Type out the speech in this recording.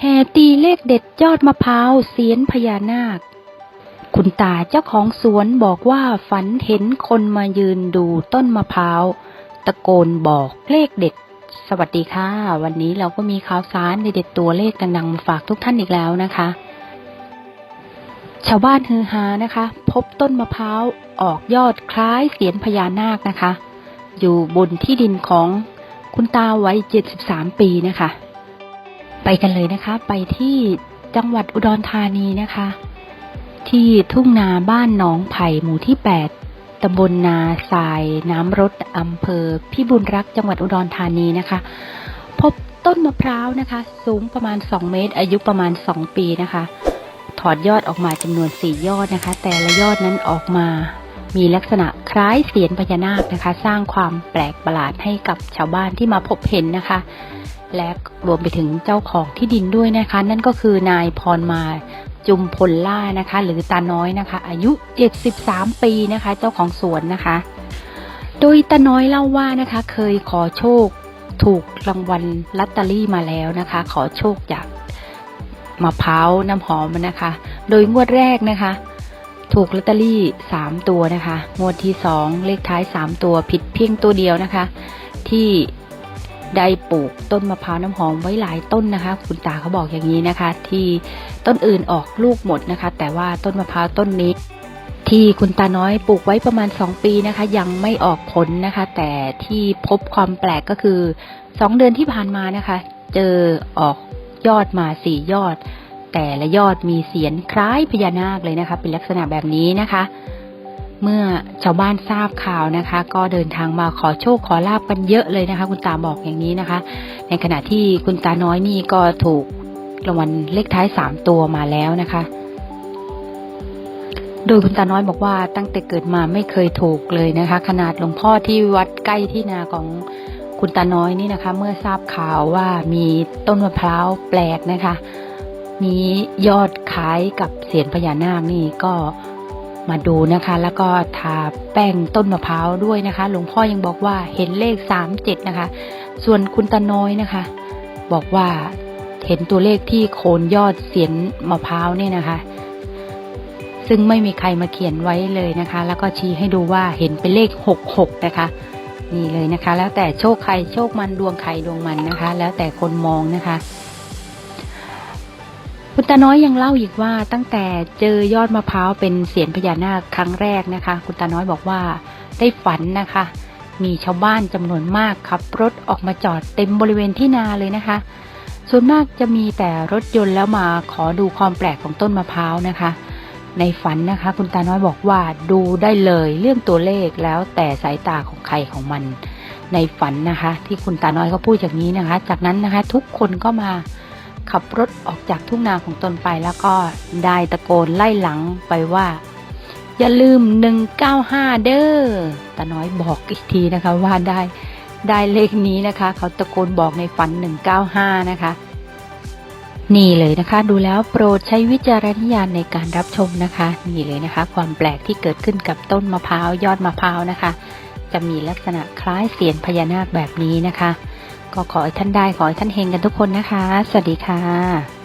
แห่ตีเลขเด็ดยอดมะพร้าวเสียนพญานาค คุณตาเจ้าของสวนบอกว่าฝันเห็นคนมายืนดูต้นมะพร้าวตะโกนบอกเลขเด็ด สวัสดีค่ะ วันนี้เราก็มีข่าวสารเด็ดตัวเลขดังๆมาฝากทุกท่านอีกแล้วนะคะ ชาวบ้านฮือฮานะคะ พบต้นมะพร้าวออกยอดคล้ายเสียนพญานาคนะคะ อยู่บนที่ดินของคุณตาวัย 73 ปีนะคะ ไปกันเลยนะคะ ไปที่จังหวัดอุดรธานีนะคะ ที่ทุ่งนาบ้านหนองไผ่หมู่ที่ 8ตำบลนาทราย น้ำรดอำเภอพิบูลรักษ์จังหวัดอุดรธานีนะคะ พบต้นมะพร้าวนะคะ สูงประมาณ 2 เมตร อายุประมาณ 2 ปีนะคะ ถอดยอดออกมาจำนวน 4 ยอดนะคะ แต่ละยอดนั้นออกมามีลักษณะคล้ายเสียนพญานาคนะคะ สร้างความแปลกประหลาดให้กับชาวบ้านที่มาพบเห็นนะคะ และรวมไปถึงเจ้าของที่ดินด้วยนะคะ นั่นก็คือนายพรมาจุมพลล่านะคะ หรือตาน้อยนะคะ อายุ 73 ปีนะคะ เจ้าของสวนนะคะ โดยตาน้อยเล่าว่านะคะ เคยขอโชคถูกรางวัลลอตเตอรี่มาแล้วนะคะ ขอโชคจากมะพร้าวน้ำหอมนะคะ โดยงวดแรกนะคะ ถูกลอตเตอรี่3ตัวนะคะ งวดที่2เลขท้าย3ตัวผิดเพียงตัวเดียวนะคะ ที่ ได้ปลูกต้นมะพร้าวน้ำหอมไว้หลายต้นนะคะ คุณตาเขาบอกอย่างนี้นะคะ ที่ต้นอื่นออกลูกหมดนะคะ แต่ว่าต้นมะพร้าวต้นนี้ ที่คุณตาน้อยปลูกไว้ประมาณ 2 ปีนะคะ ยังไม่ออกผลนะคะ แต่ที่พบความแปลกก็คือ 2 เดือนที่ผ่านมานะคะ เจอออกยอดมา4ยอด แต่ละยอดมีเสียนคล้ายพญานาคเลยนะคะ เป็นลักษณะแบบนี้นะคะ เมื่อชาวบ้านทราบข่าวนะคะ ก็เดินทางมาขอโชคขอลาบกันเยอะเลยนะคะ คุณตาบอกอย่างนี้นะคะ ในขณะที่คุณตาน้อยนี่ก็ถูกรางวัลเลขท้ายสามตัวมาแล้วนะคะ โดยคุณตาน้อยบอกว่าตั้งแต่เกิดมาไม่เคยถูกเลยนะคะ ขนาดหลวงพ่อที่วัดใกล้ที่นาของคุณตาน้อยนี่นะคะ เมื่อทราบข่าวว่ามีต้นมะพร้าวแปลกนะคะ มียอดคล้ายกับเสียนพญานาคนี่ก็ มาดูนะคะ แล้วก็ทาแป้งต้นมะพร้าวด้วยนะคะ หลวงพ่อยังบอกว่าเห็นเลขสามเจ็ดนะคะ ส่วนคุณตาน้อยนะคะ บอกว่าเห็นตัวเลขที่โคนยอดเสียนมะพร้าวเนี่ยนะคะ ซึ่งไม่มีใครมาเขียนไว้เลยนะคะ แล้วก็ชี้ให้ดูว่าเห็นเป็นเลขหกหกนะคะนี่เลยนะคะ แล้วแต่โชคใครโชคมันดวงใครดวงมันนะคะ แล้วแต่คนมองนะคะ คุณตาน้อยยังเล่าอีกว่าตั้งแต่เจอยอดมะพร้าวเป็นเสียนพญานาคครั้งแรกนะคะ คุณตาน้อยบอกว่าได้ฝันนะคะ มีชาวบ้านจำนวนมากขับรถออกมาจอดเต็มบริเวณที่นาเลยนะคะ ส่วนมากจะมีแต่รถยนต์แล้วมาขอดูความแปลกของต้นมะพร้าวนะคะ ในฝันนะคะ คุณตาน้อยบอกว่าดูได้เลยเรื่องตัวเลขแล้วแต่สายตาของใครของมัน ในฝันนะคะ ที่คุณตาน้อยเขาพูดอย่างนี้นะคะ จากนั้นนะคะ ทุกคนก็มา ขับรถออกจากทุ่งนาของตนไปแล้วก็ได้ตะโกนไล่หลังไปว่า อย่าลืม 195 เด้อตาน้อยบอกอีกทีนะคะว่าได้ได้เลขนี้นะคะ เขาตะโกนบอกในฝัน 195 นะคะ นี่เลยนะคะ ดูแล้วโปรดใช้วิจารณญาณในการรับชมนะคะ นี่เลยนะคะ ความแปลกที่เกิดขึ้นกับต้นมะพร้าวยอดมะพร้าวนะคะ จะมีลักษณะคล้ายเสียนพญานาคแบบนี้นะคะ ก็ขอให้ท่านได้ขอให้ท่านเฮงกันทุกคนนะคะ สวัสดีค่ะ